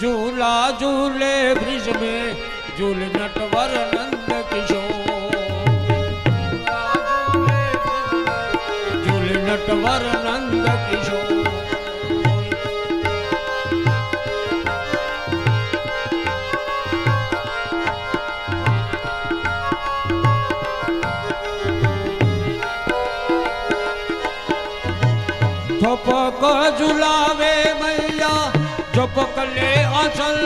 झूला झूले ब्रिज में झूल नटवर नंद किशोर। झूल नटवर नंद किशोर। मैया झपक अचल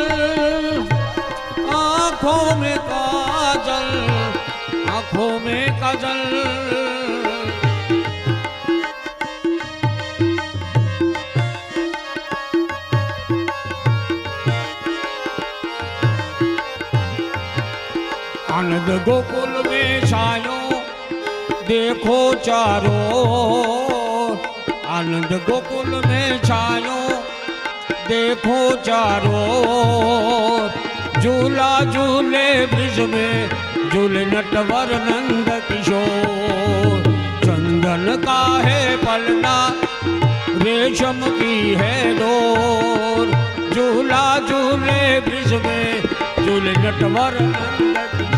आँखों में काजल, आँखों में काजल। आनंद गोकुल में छायो, देखो चारों आनंद गोकुल में छायो देखो चारों झूला झूले ब्रिज में, झूले नटवर नंद किशोर। चंदन का है पलना रेशम की है डोर। झूला झूले ब्रिज में, झूले नटवर नंद किशोर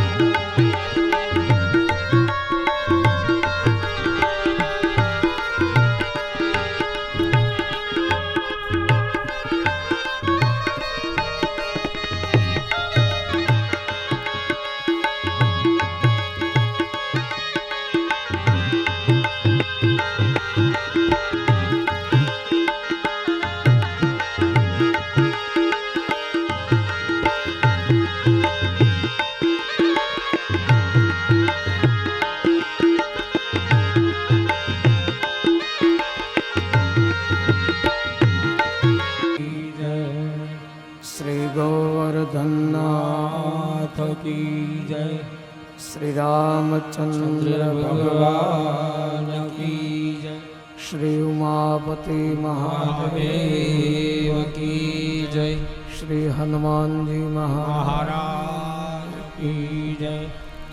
શ્રી રામચંદ્ર ભગવાન કી જય શ્રી ઉમાપતિ મહાદેવ કી જય શ્રી હનુમાનજી મહારાજ મહારાજ કી જય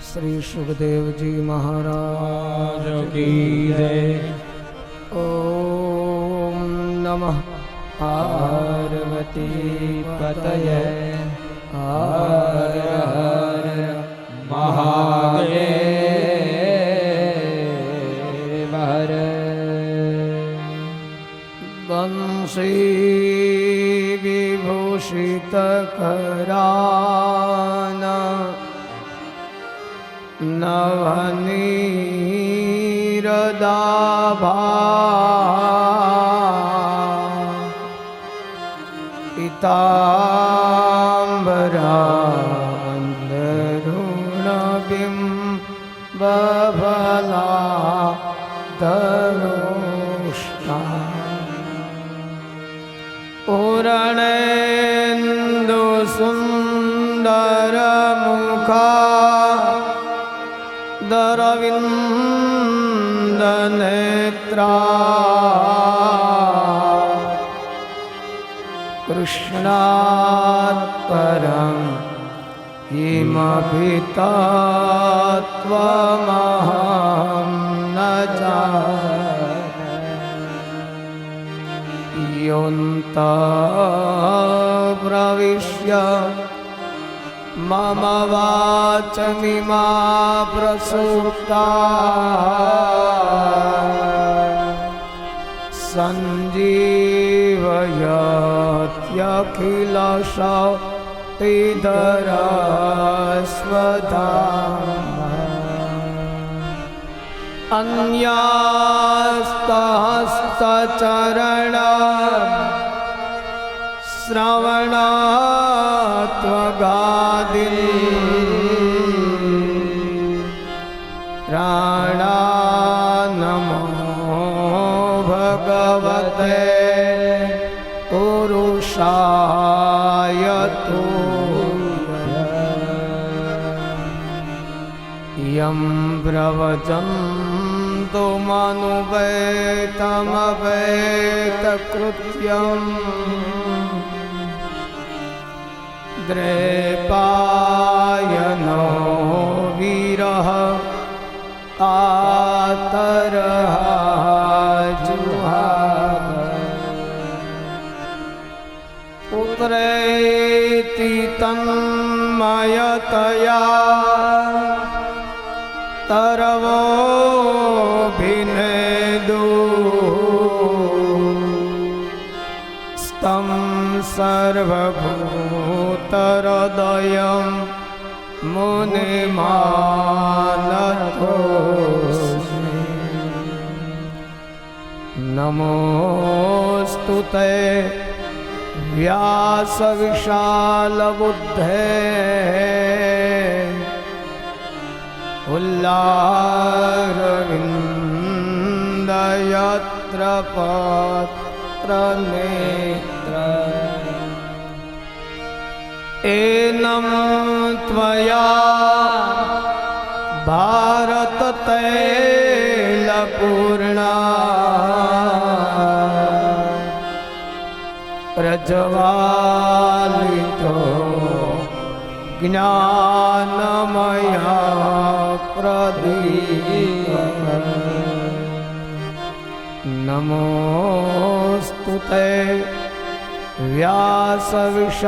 શ્રી સુખદેવજી મહારાજ કી જય ઓમ નમઃ પાર્વતી પતય હર હર મહાદેવ હર બંશી વિભૂષિત કરાન નવનીરદાભા પિતાંબરાંદરુણબિં બભલા દરોષ્ટા પૂર્ણેન્દુ સુંદર મુખા દરવિંદ નેત્રા કૃષ્ણાત किमभिता त्वमहं न प्रविश्य मम वाचमिमा प्रसुप्ता सञ्जीवयत्यखिलश सञ्जीवयत्यखिलशक्तिधरस्वधा अन्यास्तहस्तचरण श्रवणात्वगादिन् प्राणानमो भगवते યમ પ્રવચંતો મનુવૈતમવૈતકૃત્યમ દ્રેપાયનો વિરહ આતરહાજુહા ઉતરેતિ તન્મયતયા सर्वभूतहृदयं मुनिमानतो नमोऽस्तु ते व्यासविशालबुद्धे उल्लारविन्दयत्र पात्रने एनं त्वया भारततैलपूर्णा रजवालितो ज्ञानमया प्रदीप नमोऽस्तु ते व्यासविशालबुद्धे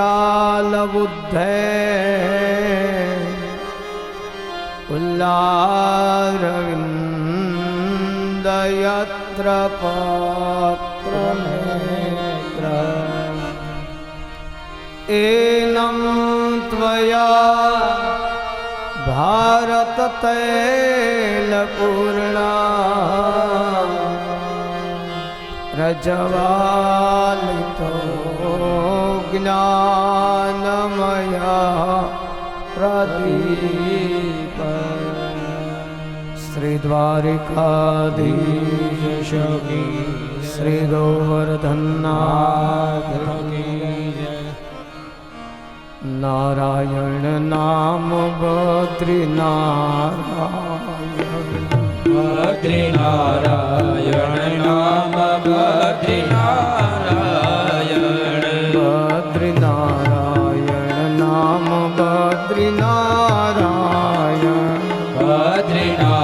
उल्लारविन्दयत्र पात्रनेत्र एनं त्वया भारततैलपूर्णा रजवालि ज्ञानमया प्रदीप श्रीद्वारिकाधीश श्रीगोवर्धन्नाथ नारायण नाम बद्रीनारायण बद्रीनारायण नाम बद्रीनारायण बद्रीनाथ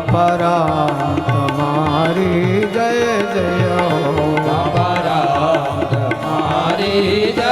બાપરા તમારી જય જય હો. બાપરા તમારી જય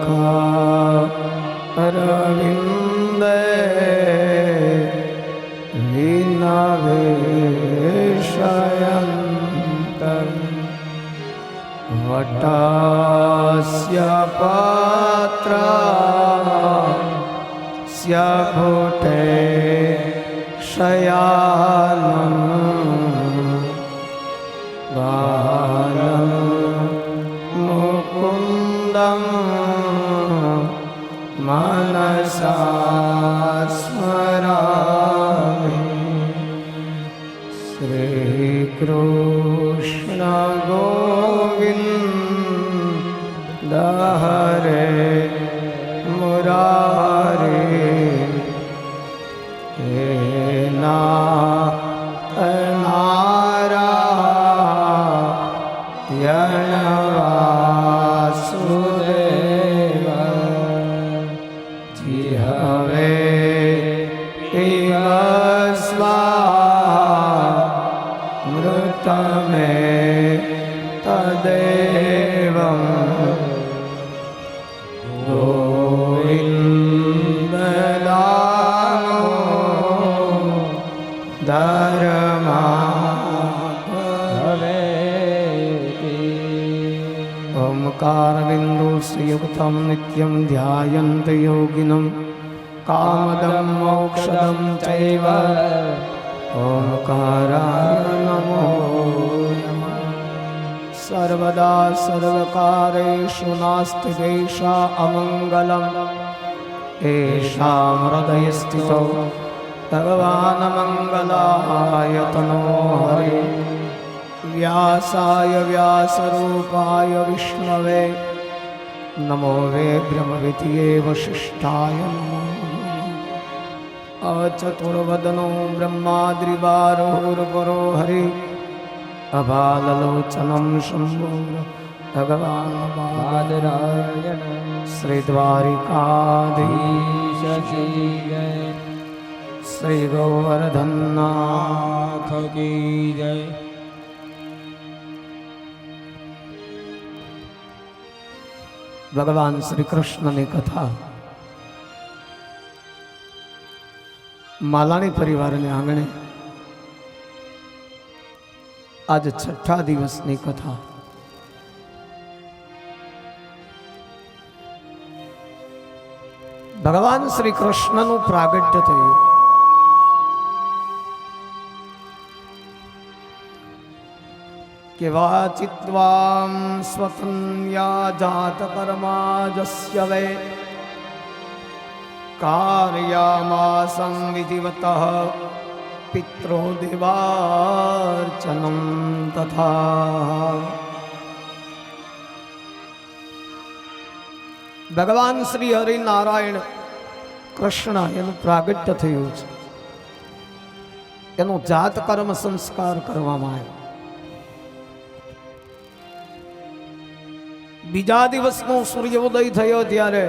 મુખા શ્રીકૃષ્ણ ગોવિંદ. હરે મુરારે મૃતમે तदेवं ગોવિંદદાનો ધર્મા ઓમકારબિંદુ नित्यं ધ્યાયંત યોગિનમ. કામદમ મોક્ષદમ ચૈવ ઓમકારાય નમો સર્વદા સર્વકારેષુ નાસ્તિ દેશા અમંગલમ એષાં હૃદય સ્થિતો ભગવાન મંગલાય તનો હરે વ્યાસાય વ્યાસરૂપાય વિષ્ણવે નમો વે બ્રહ્મવિદ્યે વશિષ્ઠાય નમો અચતુર્વદનો બ્રહ્માદ્રિવારોર્પરો હરિ અભાલલોચનમ શંભુર ભગવાન બાદરાયણ શ્રી દ્વારિકાધીશ શ્રી ગોવર્ધનનાથ કી જય ભગવાન શ્રી કૃષ્ણની કથા માલાણી પરિવારને આંગણે આજ છઠ્ઠા દિવસની કથા ભગવાન શ્રી કૃષ્ણનું પ્રાગટ્ય થયું કે વાચિત્વામ સ્વતન્યા જાત કર્માજસ્ય વે વિધિવત પિત્રો દેવાર્ચનમ તથા ભગવાન શ્રી હરિનારાયણ કૃષ્ણ એનું પ્રાગટ્ય થયું છે એનો જાત કર્મ સંસ્કાર કરવામાં આવ્યો બીજા દિવસનો સૂર્યોદય થયો ત્યારે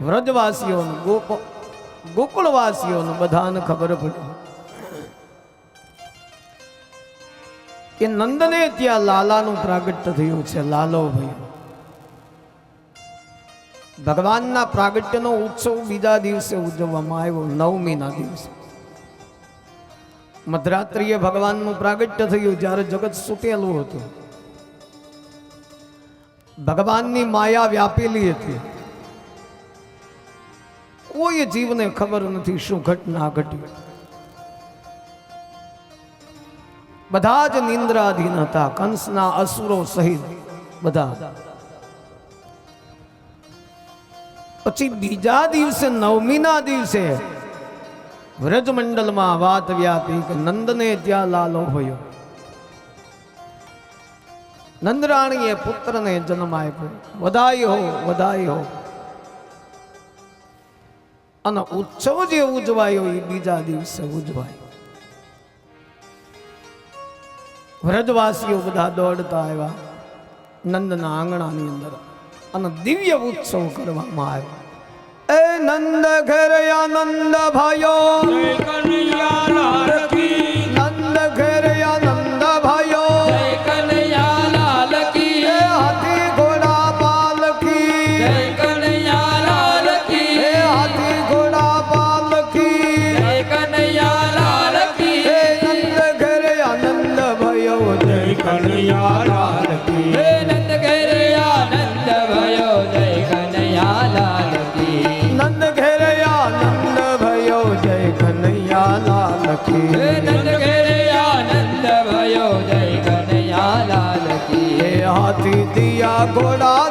વ્રજવાસીઓને, ગોપ, ગોકુળવાસીઓનું બધાને ખબર પડી. કે નંદને ત્યાં લાલાનું પ્રાગટ્ય થયું છે, લાલો ભાઈ. ભગવાનના પ્રાગટ્યનો ઉત્સવ બીજા દિવસે ઉજવવામાં આવ્યો, નવમીના દિવસે. મધરાત્રિએ ભગવાનનું પ્રાગટ્ય થયું, જ્યારે જગત સુતેલું હતું. ભગવાનની માયા વ્યાપેલી હતી. કોઈ જીવને ખબર નથી શું ઘટના ઘટી. બધા જ નિંદ્રાધીન હતા, કંસના અસુરો સહિત બધા. પછી બીજા દિવસે, નવમીના દિવસે, વ્રજમંડલમાં વાત વ્યાપી કે નંદને ત્યાં લાલો હોયો. નંદરાણીએ પુત્રને જન્મ આપ્યો. વધાઈ હો વધાઈ હો અને ઉત્સવ જે ઉજવાયો એ બીજા દિવસે ઉજવાયો. વ્રજવાસીઓ બધા દોડતા આવ્યા નંદના આંગણાની અંદર અને દિવ્ય ઉત્સવ કરવામાં આવ્યો. એ નંદ ઘર આનંદ ભાયો નંદ ઘેરે આનંદ ભયો જય કનૈયા લાલ હાથી દિયા ઘોડા